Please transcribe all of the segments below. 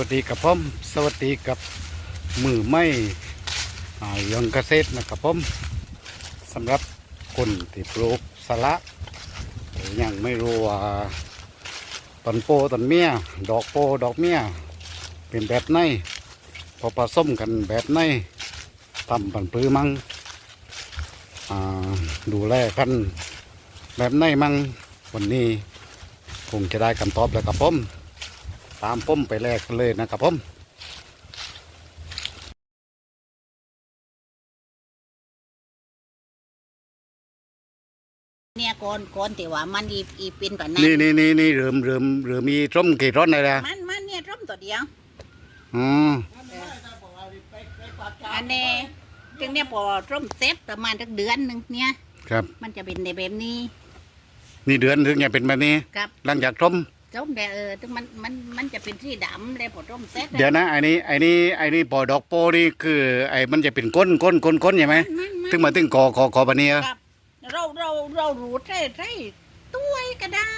วัสดีกับผมสวัสดีกับมือไม่ยังเกษตรนะครับผมสำหรับคนที่ปลูกสละยังไม่รู้ว่าต้นโพต้นเมียดอกโพดอกเมียเป็นแบบไหนพอผสมกันแบบไหนทำปันปือมั่งดูแลกันแบบไหนมั่งวันนี้คงจะได้คำตอบแล้วครับผม ตามผมไปแลกกันเลยนะครับผมเนี่ยก่อนก่อนที่ว่ามันอีอีปินก่อนนั้นนี่นี่นี่นี่เริ่มเริ่มเริ่มมีร่มกี่ร้อนเลยละมันมันเนี่ยร่มตัวเดียวอ๋ออันนี้ถึงเนี่ยพอร่มเซ็ตประมาณสักเดือนหนึ่งเนี่ยครับ มันจะเป็นในแบบนี้ นี่เดือนถึงจะเป็นแบบนี้ครับหลังจากร่ม ร่มแต่เออถึงมันมันมันจะเป็นที่ดำเลยพอร่มเซ็ตเดี๋ยวนะไอ้นี่ไอ้นี่ไอ้นี่ปอดอกโปนี่คือ ไอ้มันจะเป็นก้นก้นก้นก้นใช่ไหมมันมันถึงมาถึงกอคอคอปะเนียครับเราเราเรารูดใช่ใช่ตุ้ยก็ได้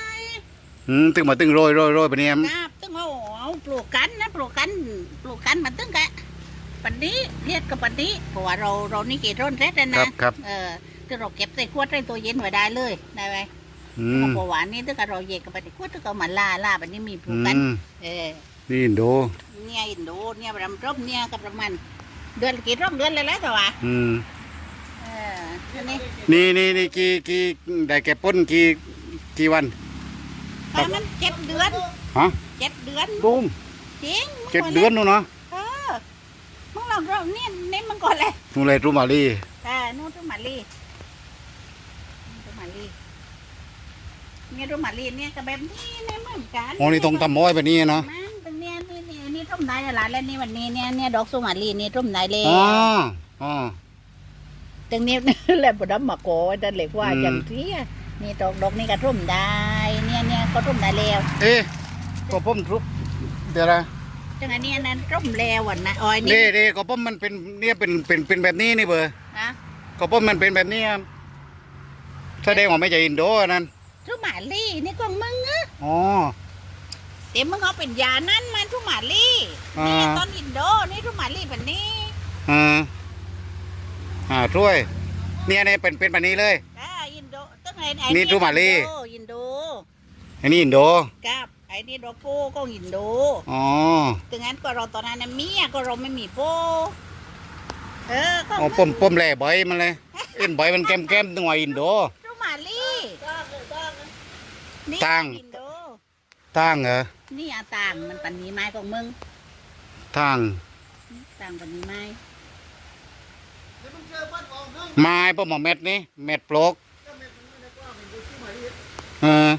อืมถึงมาถึงโรยโรยโรยปะเนียครับตึงเอาเอาปลูกกันนะปลูกกันปลูกกันมันตึงกะปันนี้เรียกกับปันนี้เพราะว่าเราเรานี่กี่ร่นเซ็ตแล้วครันะบครับเออคือเราเก็บใส่ขวดใส่ตัวเย็นไว้ได้เลยได้ไหมอืม เพราะหวานนี่ถ้าเกิดเราเย็นกับไปขวดถ้าเกิดมาล่าล่าแบบนี้มีปลูอืกกันมเออนี่ดูเนี่ยอินโดเนี่ยรำรบเนี่ยกับประมาณเดือนกี่รอบเดือนเลยแล้วแต่ว่าอืมเอออันนี้นี่นี่นี่กี่กี่ได้แก่ป้นกี่กี่วันประมาณเจ็ดเดือนฮะเจ็ดเดือนตุ้มจริงเจ็ดเดือนนู่นเนาะเออมึงลองเราเนี่ยเน้นมันก่อนเลยนู่นเลยรูมาลีเออนู่นรุ่มาลีรุ่มาลี เนี่ยรุ่มาลีเนี่ยก็แบบนี้เนี่ยเหมือนกันโอ้นี่ต้องทำม้อยแบบนี้เนาะมันตรงเนี้ยนี่นี่นี่ร่มได้ละแล้วนี่วันนี้เนี่ยเนี่ยดอกสุมาลีนี่ร่มได้เลยอ๋ออ๋อตรงนี้แหละบดำมาโกดันเหล็กว่าอืมจังที่นี่ดอกดอกนี่ก็ร่มได้ เนี่ยเนี่ยก็ร่มได้แล้ว เอ๊ะก็ผมทุบเดี๋ยวนะจังอันนี้อันนั้นร่มแล้วอะนะอ๋ออันเด้นี่เด้ก็ผมมันเป็นเนี่ยเป็นเป็นเป็นแบบนี้นี่เบอร์นะก็ผมมันเป็นแบบนี้ครับแสดงว่าไม่ใช่อินโดอันนั้น ทุมาลีนี่ของมึงอะอ๋อ เดี๋ยวมึงเอาเป็นยานั่นมันทุมาลีอ่า นี่ต้นอินโดนี่ทุมาลีแบบนี้อ่าอ่าช่วย เนี่ยเนี่ยเป็นเป็นแบบนี้เลย อ่าอินโดตั้งไงไอ้นี่ทุมาลีอินโดอินโดอันนี้อินโด กับไอ้นี่ดอกโป้ก็อินโดอ๋อ ถึงงั้นก็เราตอนนั้นน่ะเมียก็เราไม่มีโป้เออก็อ๋อผมผมแหล่ใบมันเลยเอ็นใบมันแก้มแก้มๆตัวอินโดทุมาลี นี่ตั้งอินโดทางเหรอนี่อาต่างมันปันนี้ไม้ของมึงทางต่างปันนี้ไม้ไม้ป้อมเม็ดนี่เม็ดปลกเออ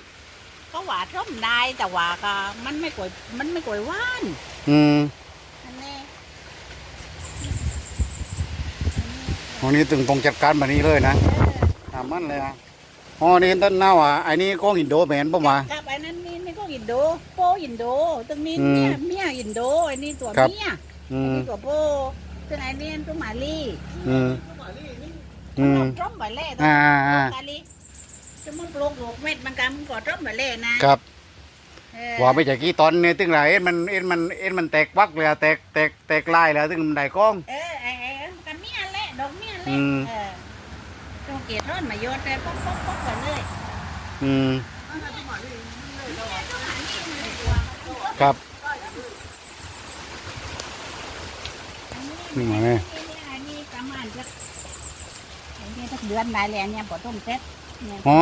ก็หวาดร่มได้แต่ว่าก็มันไม่กวยมันไม่กวยว่านอืมอันนี้วันนี้ตึงต้องจัดการแบบนี้เลยนะตามมันเลยอะ อ๋อนี่ต้นเน่าอะไอ้นี่ก็อินโดแมนป่ะมา กับไอ้นั้นนี่นี่ก็อินโดโปอินโดตรงนี้อืมเนี่ยเมียอินโดไอ้นี่ตัวครับ เมียอือันมนี้ตัวโปซึ่งไอ้นี่ตัวมาลีอืม อืมร่มไปเล่อ่าอ่ากาลีจะมันปลูกลูกเม็ดมันก็มันก็ร่มไปเล่นะครับ เออว่าไม่ใช่กี่ตอนเนี่ยตึงไรเอ็นมันเอ็นมันเอ็นมันแตกวักเลยอะแตกแตกแตกลายแล้วตึงมันได้กล้อง เออไอ้ไอ้กับเมียเละดอกเมียอืเละมเออต้อง เกลียดร้อนมาโยนไปป๊อกป๊อกป๊อกไปเลยอืมครับ นี่มาแม่อันนี้ประมาณสักอันนี้สักเดือนได้แล้วเนี่ยพอต้มเสร็จเนี่ยอ๋อ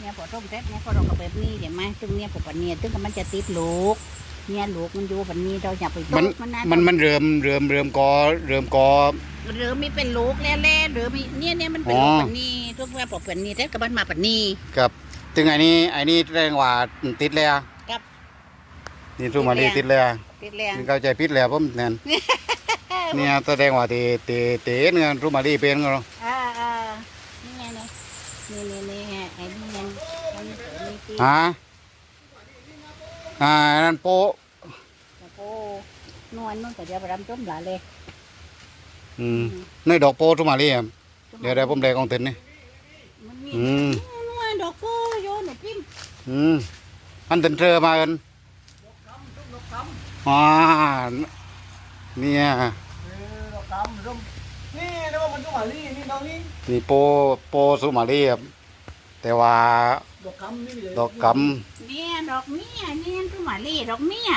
เนี่ยพอต้มเสร็จเนี่ยพอเราก็แบบนี้เดี๋ยวไหมตรงเนี้ยพอปนเนี่ยตึงก็มันจะติดลูกเนี่ยลูกมันอยู่แบบนี้เราอย่าไปมัตุนกมันนะมันมันเริ่มเริ่มเริ่มกอเริ่มกอหรือมีเป็นลูกแล้วๆหรือมีเนี่ยเนี่ยมันเป็นอ๋อลูกแบบนี้ ทุกว่าพอเป็นนี่เสร็จก็มันมาแบบนี้กับตึงไอ้นี่ไอ้นี่แรงว่าติดเลยอะครับนี่ทูมาดีติดเลยอะติดแรงนี่เข้าใจผิดแล้วผมนั่นเนี่ยแสดงว่าตีตีตีเนี่ยทูมาดีเป็นก็อ่าอ่านี่ไงนี่นี่นี่นี่ไอ้นี่ยังยังมีตีฮะอ่าอันนั่นโปะโอ้โหนวลนู่นก็จะไปรำต้มหลายเลยอืมในดอกโปทูมาดีอะเดี๋ยวได้ผมแดกของเต็นนี่ นมีอืมนดอกโกโยนหนูพิมอืมอันเต็นเธอมากันอ๋อเนี่ยเออดอกกำร่มนี่นะว่ามันต้องมาลี่นี่ดอกนี้นี่โปโปสุมาลีครับแต่ว่าดอกกำนี่เลยดอกกเนี่ยดอกเมียเนี่ยตุมาลีดอกเมีย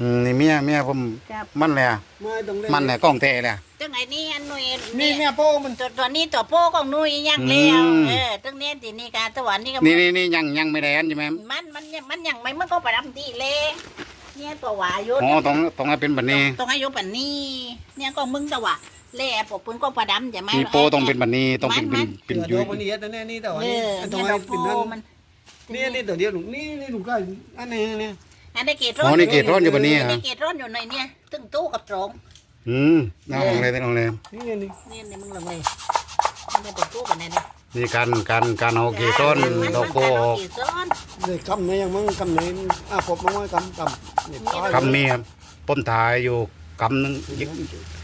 อืมนี่เมียเมียผมครับ มันแหละไม่ต้องเล่มันแหละกล้องเตะแหละ ตั้งไอ้นี่อันหน่วยนี่เนี่ยโป้มันตัวตัวนี้ตัวโป้ของหนุ่ยยังเลี้ยวอืมเออตั้งเนี้ยทีนี้การตะวันนี่ก็นี่นี่นี่ยังยังไม่ได้อันใช่ไหมมันมันยังมันยังไม่มันก็ประดำดีเลยเนี่ยตัววายุอ๋อต้องต้องให้เป็นแบบนี้ต้องอายุปันนี้เนี่ยก็มึงตะวะเล่ปกปืนก็ประดำใช่ไหมนี่โปต้องเป็นแบบนี้ต้องเป็นเป็นเป็เป็นนดยุ้อยกมันนี่แต่แน่นี่แต่ว่าเอนี่ออันตรเนี่ยงดไอ้อกโพเป็นนั่นมันนี่นี่ตัวเดียวหนูนี่นี่หนูใกล้อันนี้เนี่ย อันนี้เกตอ๋อนี่เกตร้อนอยู่แบบนี้อันเหรอนี้เกตร้อนอยู่ในเนี่ยตึ้งตู้กับตรงอืมน่าลองเลยน่าลองเลยนี่นี่นี่นี่มึงลงเลยมันจะเป็นตู้กันเนี่ยนี่การการการเอาเกต้นดอกโปออกเกตร้อนเลยกำเนี่ยยังมึงกำเนี่ยอะปบมาไว้กำกำนี่ตายคำนี้ครับป้มถ่ายอยู่กำนึง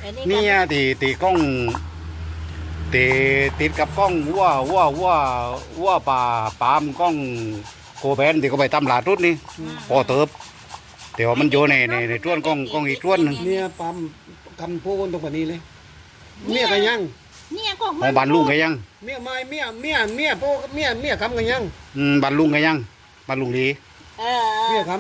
อันนี้นี่ยตีตีกล้องตีติดกับกล้องวัววัววัววัวป่าปามกล้อง โกแบนที่เขาไปตำลาดรุดนี่พอเติบแต่ว่ามันอยู่ในในในต้วนกล้องกล้องอีกต้วนหนึงเนี่ยปั๊มกำโป้ตรงแบบนี้เลย เมียกันยังเนี่ยก็ของบ้านลุงกันยังเมียไม่เมียเมียเมียโป้เมียเมียคำกันยังอืมบ้านลุงกันยังบ้านลุงหลีเอเมียอค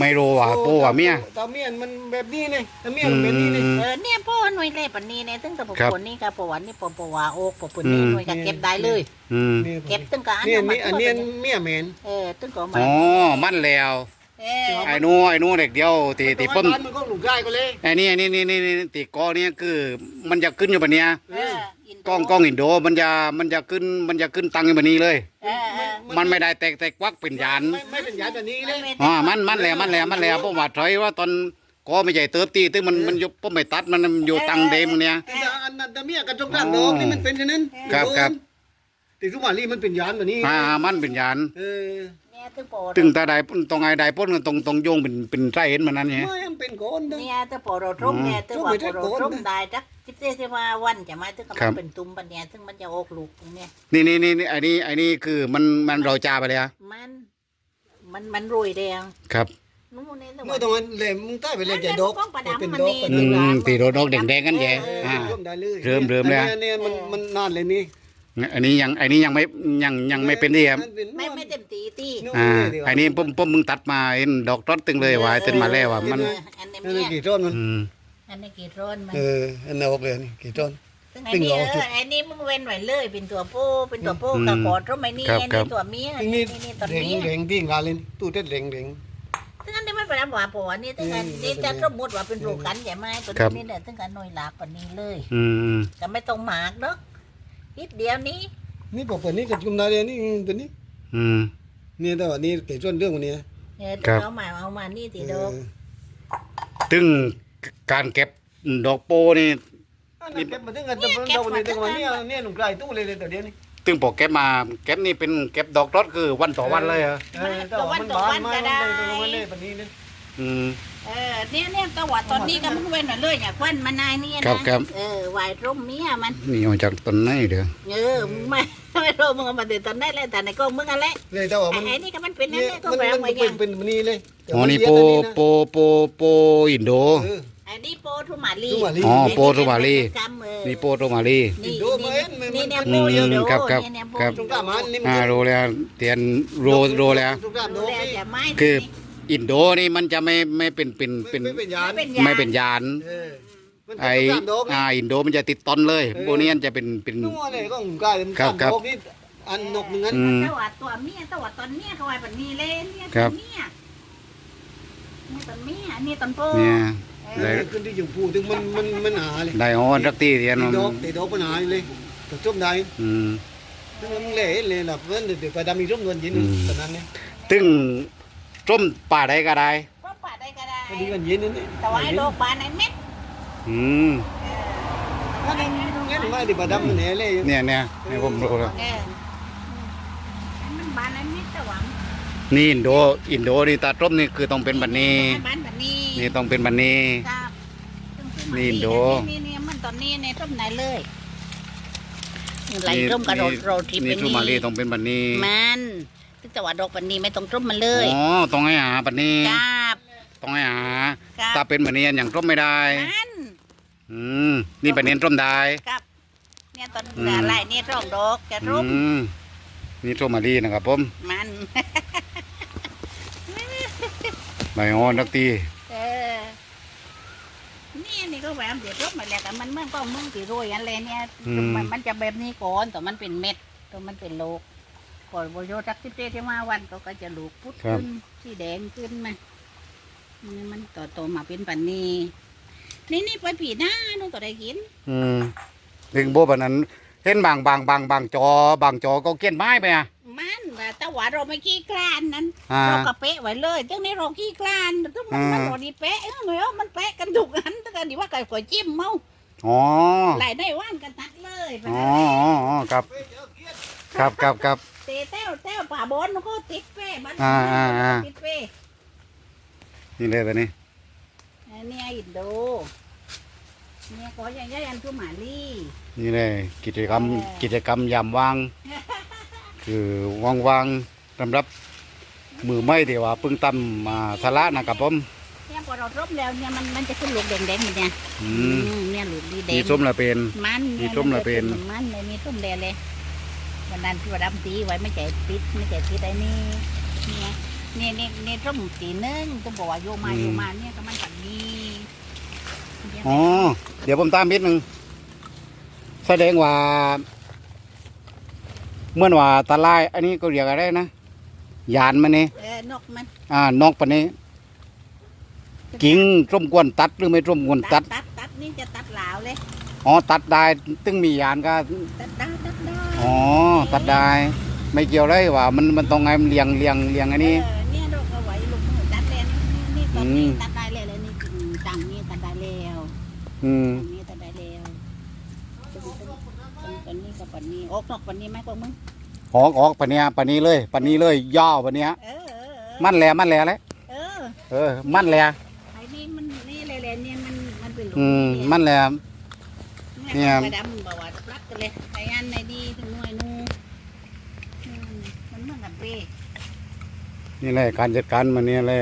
ไม่รู้ว่าโปว่าเมีย ตาเมียมันแบบนี้นี่ตาเมียอืมันแบบนี้นี่มเออเนี่ยพ่อหน่วยเล่ปันนี้เนี่ยตั้งแต่ปครับปนนี่กับปวันนี่ปปวาโอกปปนนี่อืมหน่วยก็เก็บได้เลยอืมนี่เก็บตั้งแต่อันนี่เดียวอันมานี้อันตัวนี้เดียวเมียแมนเออตั้งแต่มาอ๋อมันแล้วเออไอ้หนู้ไอ้หนู้เด็กเดียวตีตีป้มบ้านมันก็หลุดได้ก็เลยไอ้นี่ไอ้นี่นี่นี่นี่ตีกอเนี่ยคือมันจะขึ้นอยู่แบบเนี้ยเออ กล้องกล้องอินโดมันจะมันจะขึ้นมันจะขึ้นตังอยู่แบบนี้เลย เออเออมันไม่ได้แตกแตกวักเป็นยานไม่ไม่เป็นยานแบบนี้เลยอ๋อมันมันแหละมันแหละมันแหละผมว่าถอยว่าตอนก็ไม่ใหญ่เติบตีตึงมันมันอยู่ผมไม่ตัดมันมันอยู่ตังเดมเนี่ย แต่อันนั้นตาเมียกับจงด้านดอกนี่มันเป็นอย่างนั้นครับครับติสุมาลีมันเป็นยานแบบนี้อ่ามันเป็นยาน เออเนี่ย ตั้งปอตึงตาใดตรงไอ้ใดพ้นกันตรงตรงโยงเป็นเป็นไรเห็นมันนั่นไงไม่มันเป็นก้อนเด้อเนี่ยตั้งปอเราทุ่มเนี่ยตั้งว่าปอเราทุ่มได้จักสิบเจ็ดสิบห้าวันจะมาตั้งแต่มันเป็นตุ่มปันเนี่ยซึ่งมันจะออกลูกตรงเนี้ยนี่นี่นี่นี่ไอ้นี่ไอ้นี่คือมันมันเราจาไปเลยอะมันมันมันรวยแดงครับนู่นนี่ตั้งเมื่อตรงนั้นแหลมมึงใต้ไปเลยจะดอกเป็นดอกอืมตีโดดอกแดงๆกันแย่อ่าเริ่มได้เลยเริ่มเริ่มแล้วอันนี้มันมันนานเลยนี่ อันนี้ยังไอ้นี่ยังไม่ยังยังไม่เป็นที่ครับไม่ไม่เต็มตีตีอ่าไอ้นี่ผมผมมึงตัดมาเห็นดอกรถตึงเลยว่าตึงมาแล้วว่ามันอันนี้อันเนี่นี้ยกี่ต้นมันอืมอันนี้กี่ร้อนมันเอออันนั้นออกเลยนี่กี่ต้นซึ่งไอ้นี่เออไอ้นี่มึงเว้นไว้เลยเป็นตัวผู้เป็นตัวผู้กับกอดร่มไอ้นี่ไอ้นี่ตัวเมียนี่นี่นี่ตัวเร่งเมียเร่งดิ้งลาเลยตู้เท็ดเร่งเร่งซึ่งอันนี้มันเป็นว่าปอนี่ซึ่งอันนี้จะสมมติว่าเป็นรูกันใช่ไหมตัวนี้เนี่ยซึ่งอันหน่วยหลักปนี้เลยอืมก็ไม่ต้องหมากเนาะ นิดเดียวนี้ นี่ปกตินี่กับจุ่มนาเรียนี่ตัวนี้อืม นี่แต่ว่านี่เกี่ยวกับเรื่องวันนี้เออครับ เอามาเอามานี่ติดอกตึงการเก็บดอกโปนี่นี่เก็บมาถึงกันแต่เราวันนี้แต่วันนี้เนี่ยหนุ่มไกลตู้เลยเลยแต่เดี๋ยวนี้ตึงพอเก็บมาเก็บนี่เป็นเก็บดอกรถคือวันต่อวันเลยเหรอเออแต่ว่ามันบานไม่ได้ตรงวันนี้วันนี้เนี่ย อืม เออเนี่ยเนี่ยตัวว่าตอนนี้ก็มึงเว้นไว้เลยอย่าควันมานายเนี่ยนะครับครับ เออไหวร่มเมียมัน นี่เอาจากต้นไหนเด้อเออมึงไม่ไม่รู้มึงเอามาเดือดตอนได้เลยแต่ในกล้องมึงอะไรเลยแต่ว่ามันไอ้นี่ก็มันเป็นนั่นเนี่ยแหละก็มันแปลมันไว้เป็ยันงเป็นวันนี้เลยอ๋อนี่โปโปโปโปอินโด เออ ไอ้นี่โปทุมาลีทุมาลี อ๋อโปทุมาลี กำเออนี่โปโตมาลี นี่ดูมาเห็นมันนี่เนี่ยมันโปอยู่อืมเดี๋ยวครับครับเนี่ยเนี่ยโปครับ ตรงกลางมันนี่อ่าโรแล้วเตียนโรโรแล้ว ตรงกลางดูโดแลนี่จะไม่คือ อินโดนี่มันจะไม่ไม่เป็นเป็นเป็นไม่เป็นยานเป็นยาไม่เป็นยานเออมันไอตรงกลางโดนี่อ่าอินโดมันจะติดต้นเลยโบเนียนจะเป็นเป็น นู่นเลยก็กลายเป็นครับครับโดนี่อันนกหนึ่งอันอืมตวัดตัวเมียตวัดตอนเมียเขาไว้แบบนี้เลยเนี่ยครัตบอนเมียนี่ตอนเมียนี่ตอนโปเนี่ยเอได้อขึ้นที่อยู่ผู้ถึงมันมันมันหาเลยได้ออนรักตีเตียนตีดอกตีดอกมันหาเลยแต่จุ่มได้อืมถึงมันเละเลยนะเพื่อนเดี๋ยวไปดำมีร่มเงินยินตอนนั้นเนี่ย ตึง ต้มป่าใดก็ได้ ก็ปาดได้ก็ได้พอดีกันยินนี่แต่ว่าไอ้โรคบานไอ้เม็ดอืมถ้านี่งั้นไม่ได้ไปดำมันแหน่เลยเนี่ยเนี่ยเนี่ยผมรู้แล้วเออมันบานไอ้เม็ดแต่หวังนี่อินโดอินโดนี่ตาต้มนี่คือต้องเป็นแบบนี้บานแบบนี้นี่ต้องเป็นแบบนี้ ครับนี่อินโด นี่นี่มันตอนนี้ในร่มไหนเลยไหลร่มกระโดดโรทีนี่เป็นทูมาลีต้องเป็นแบบนี้ มัน ซึ่งแต่ว่าดอกปันนี้ไม่ต้องร่มมันเลยอ๋อต้องให้หาแบบนี้ครับต้องให้หาครับ ถ้าเป็นแบบนี้อย่างต้มไม่ได้มันอืมนี่แบบนี้ต้มได้ครับเนี่ยตอนอืม อะไรเนี่ยร่องดอกจะร่มอืมนี่ต้มมาดีนะครับผมมัน ใบอ่อนนักตีเออนี่นี่ก็แบบเดี๋ยวร่มมาแล้วกันมันเมื่อก็มึงตีโรยอันเลยเนี่ยมันมันจะแบบนี้ก่อนแต่มันเป็นเม็ดแต่มันเป็นโลก ก่อนโบโยทักสิบเจ็ดที่มาวันก็ก็จะลูกพุดขึ้นที่แดงขึ้นมานี่มันต่อโตมาเป็นปันนี้นี่นี่ไปผีหน้านู่นก็ได้กินอืมถึงโบแบบนั้นเห็นบางบางบางบางจอบางจอก็เกี้ยนไม้ไปอะมันว่าแต่ว่าเราไม่ขี้กลานนั้น อ่า เราก็เป๊ะไว้เลยจังนี้เราขี้กลานทุกมันมันอ่าบอดีเป๊ะเออเหมือนมันเป๊ะกันถูกอันแต่กันดีว่าไก่ฝอยจิ้มเมาอ๋อไหลได้ว่านกันตัดเลยไปอ๋อนะอ๋ออ๋อครับเฮ้ยเดี๋ยวเกียรติครับครับครับ เตะแต้วแต้วป่าบนมันก็ติดเป้บ้านอ่าอ่าอ่า ติดเป้นี่เลยแบบนี้อันเนี่ยอินโดเนี่ยก็ยังยันทุหมาลี่ นี่เลยกิจกรรมเออ กิจกรรมยามว่าง คือว่างๆสำหรับมือไม่เดียวว่าเพิ่งตั้มมาสาระนะครับผมเนี่ยพอเรารบแล้วเนี่ยมันมันจะขึ้นลูกแดงๆอย่างเนี่ยอือืมมเนี่ยลูกดีแดมีงส้มละเป็น มันมีส้มละเป็น มันเลยมีส้มแดงเลย วันนั้นที่ว่าดำตีไว้ไม่ใจติดไม่ใจติดไอ้นี่เนี่ยเนี่ยเนี่ยเนี่ยส้มตีนึงต้องบอกว่าโยมาโยมาเนี่ยก็มันแบบนี้อ๋อเดี๋ยวผมตามนิดนึงแสดงว่าเมื่อว่าตะไลอันนี้ก็เรียกอะไรนะยานมันนี่เออนกมันอ่านอกปนนี้กิ่งร่มกวนตัดหรือไม่ร่มกวนตัดตัดตัดนี่จะตัดหลาวเลยอ๋อตัดได้ตึงมียานก็ตัดได้ตัดได้ อ๋อ ตัดได้ ไม่เกี่ยวเลยว่า มันมันต้องไงมันเลียงเลียงเลียงอันนี้ เออเนี่ยเราก็ไว้ลูกมือตัดแล้วนี่นี่ตอนนี้อืม ตัดได้แล้วแล้วนี่กิ่งต่างนี่ตัดได้แล้วอืมตรงนี้ตัดได้แล้วตรงตรงตรงนี้กับปันนี้ออกนอกปันนี้ไหมพวกมึงออกออกปานเนี้ยปานนี้เลยปานนี้เลยยาวปานเนี้ย เออเออเออมันแหล่มันแหล่เลยเออเออ มันแหล่ไอ้นี่มันนี่เลยเลยเนี่ยมันมันเป็นหลุอืมเยมันแหล่เนี่เนี่ยยไปดำบอกว่าปลักกันเลยไอ้อันในดีถึงหน่วยนูอืมมันเหมือนกับเป้ นี่แหละการจัดการมันเนี่ยแหละ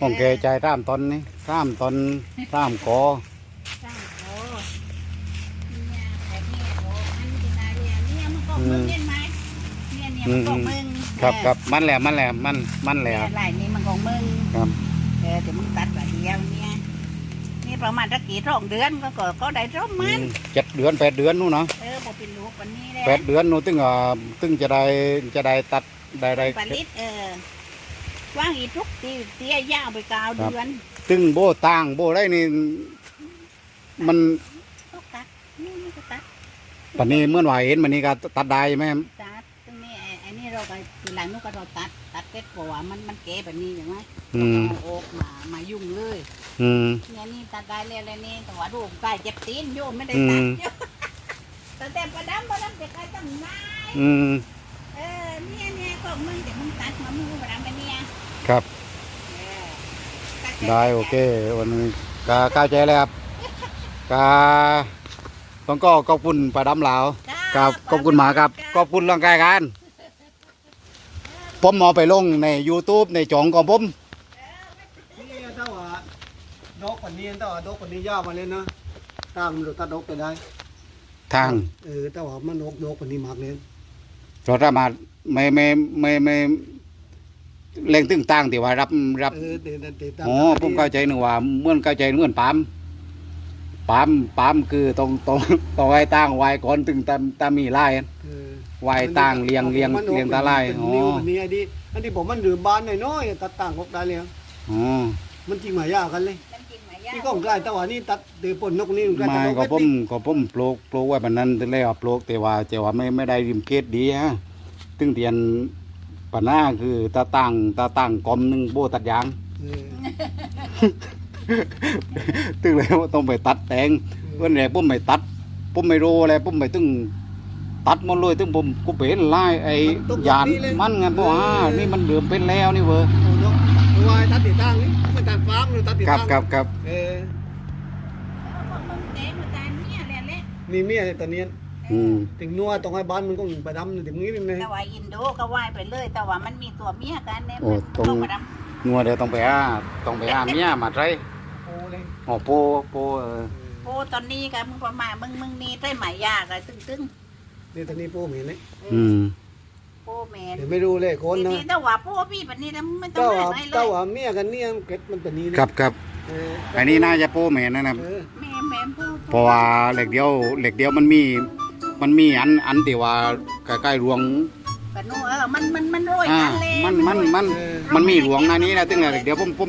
ต้องแกใจตามตอนนี้ตามตอนตามกอสร้างโอ้เนี่ยแบบนี้โอ้อันที่ตายเนี่ยเนี่ยมันก็มึงเห็นไหมเนี่ยเนี่ยมันก็มึงครับครับมันแหละมันแหละมันมันแหละเนี่ยลายนี้มันของมึงครับเออเดี๋ยวมึงตัดแบบเดียวเนี่ยนี่ประมาณสักกี่สองเดือนก็ก็ก็ได้ร่มมันเจ็ดเดือนแปดเดือนนู่นเนาะเออพอเป็นลูกวันนี้แหละแปดเดือนนู่นตึงอ่าตึงจะได้จะได้ตัดได้ได้ผลิตเออ ว่างอีทุกตีเตี้ยยาวไปกาวครับเดือนตึงโบต่างโบได้นี่มันก็ตัดนี่นี่ก็ตัดปันนี้เมื่อวานเห็นมันนี่ก็ตัดได้ไหมตัดตรงนี้ไอ้ไอ้นี่เราก็ทีหลังนู้นก็เราตัด ตัดเสร็จกว่ามันมันเก๋แบบนี้อย่างไรอืมเอาออกมามายุ่งเลยอืมเนี่ยนี่ตัดได้เลยเลยนี่แต่ว่าลูกใกล้เจ็บตีนโยมไม่ได้อืตัดมโยมแต่แต่ประดำประดำจะใครตั้งนายอืมเออเนี่ย เนี่ยก็มึงเดี๋ยวมึงตัดมามึงประดำไปเนี่ยครับ เออตัใจได้โอเควันนี้กาก้าใจแล้วครับกาต้องก็ขอบคุณป้าดำเหลาครับขอบคุณหมาครับขอบคุณร่างกายกันผมหมอไปลงใน YouTube ในจองของผมนี่ถ้าว่าดอกปันนี้ถ้าว่าดอกปันนี้ยาวมาเลยนะตามเราตัดดอกไปได้ทาง เออถ้าว่ามันดอกดอกปันนี้มากเลย เราสามารถไม่ไม่ไม่ไม่เล่งตึงตั้งที่ว่ารับรับเออเดี๋ยวเดี๋ยวตามอ๋อผมเข้าใจหนึ่งว่าเหมื่อนเข้าใจเหมื่อนปามปามปามคือตรงตรงตรงไว้ตั้งไว้ก่อนตึงตามตามมีไล่เออไว้ตั้งเรียงเรียงมันเรียงตาไล่เป็นอ๋อนิ้วแบบนี้ไอ้ดิอันที่ผมมันดื่มบานหน่อยๆตัดต่างออกได้เลยอ๋อมันจริงหมายยากกันเลยมั นกินหมายากนี่ก็ของกลายแต่ว่านี่ตัดเดือปนนกนี่ของกลายไม่ตัดดอกก็เล็กผมนี่ก็ผมปลูกปลูกไว้แบบนั้นถึงแล้วปลูกแต่ว่าแต่ว่าไม่ไม่ได้ริมเกตดีฮะตึงเตียนปัญหาคือตาตั้งตาตั้งกลมหนึ่งโบตัดยางเออตึงเลยว่าต้องไปตัดแต่งเพื่อนแรกผมไม่ตัดผมไม่รู้อะไรผมไม่ตึงตัดหมันเลยตึงผมกูเป็นไล่ไอ้ยานมันไงเพราะว่านี่มันเดือมเป็นแล้วนี่เว้ยโอ้นกเอาไว้ตัดติดตั้งนี่ไม่ ตัดฟางหรือตัดติดครับตั้งครับครับเออมึงเตะมาตาเนี่ยแหละแหละนี่เมียตอนนี้อืมถึงนัวตรงไอ้บ้านมันก็ไปดำถึงนี้นี่นะแต่ว่าอินโดก็ว่ายไปเลย แต่ว่ามันมีตัวเมียกันเนี่ยโอ้ตรงเข้ามาดงัวเดี๋ยวต้องไปอาต้องไปอาเมียมาไรโอ้เลยอ๋อโปโปเออโอ้ตอนนี้ก็มึงประมาณมึงมึงนี่ได้หมายยากอะตึ้งตึ้งนี่ตอนนี้ปูเหม็นเลยๆอืม โป้แมนเดี๋ยวไม่รู้เลยคนทีนะนี้ถ้าว่าโป้พี่แบบนี้แล้วไม่ต้อเจ้างว่าให้เลเจ้ายว่าเมียกันเนี่ยเก็ดมันเป็นนี้นะครับครับเอออันนี้น่าจะโปแม่นนะครับ เออแม่แม่พูดเพราะว่าเหล็กเดียวเหล็กเดียวมันมี มันมีอันอันที่ว่าใกล้ๆรวงกันนู่นเออมันมันมันโรยอ่ากันเลยมันมันมันมันมีหลวงหนานี้นะตึงเหล็กเดียวผมผม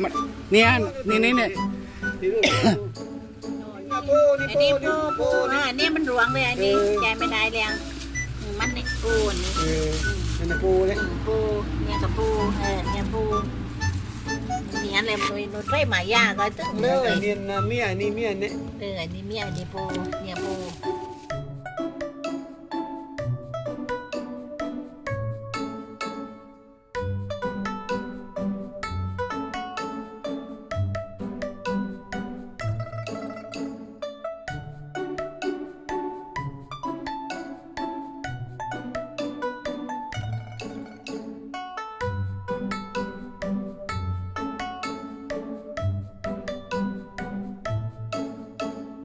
เนี่ยนี่นี่เนี่ยนี่ดูนี่ปูนี่อันปูนี้นี่ปูปูปูนี่ อ่าอันนี้มันหลวงเลยอันนี้เออใจไม่ได้แล้วมันนี่ปูนี่เออ นั่นนะปูเลยปูเนี่ยกับปูเออเนี่ยปูนี่อันเลยหนุ่ยหนุ่ยได้หมายยากก็ตึ้งเลยเนียนนะเมียนี่เมียเนี่ยเอออันนี้เมียอันนี้ปูเนี่ยปู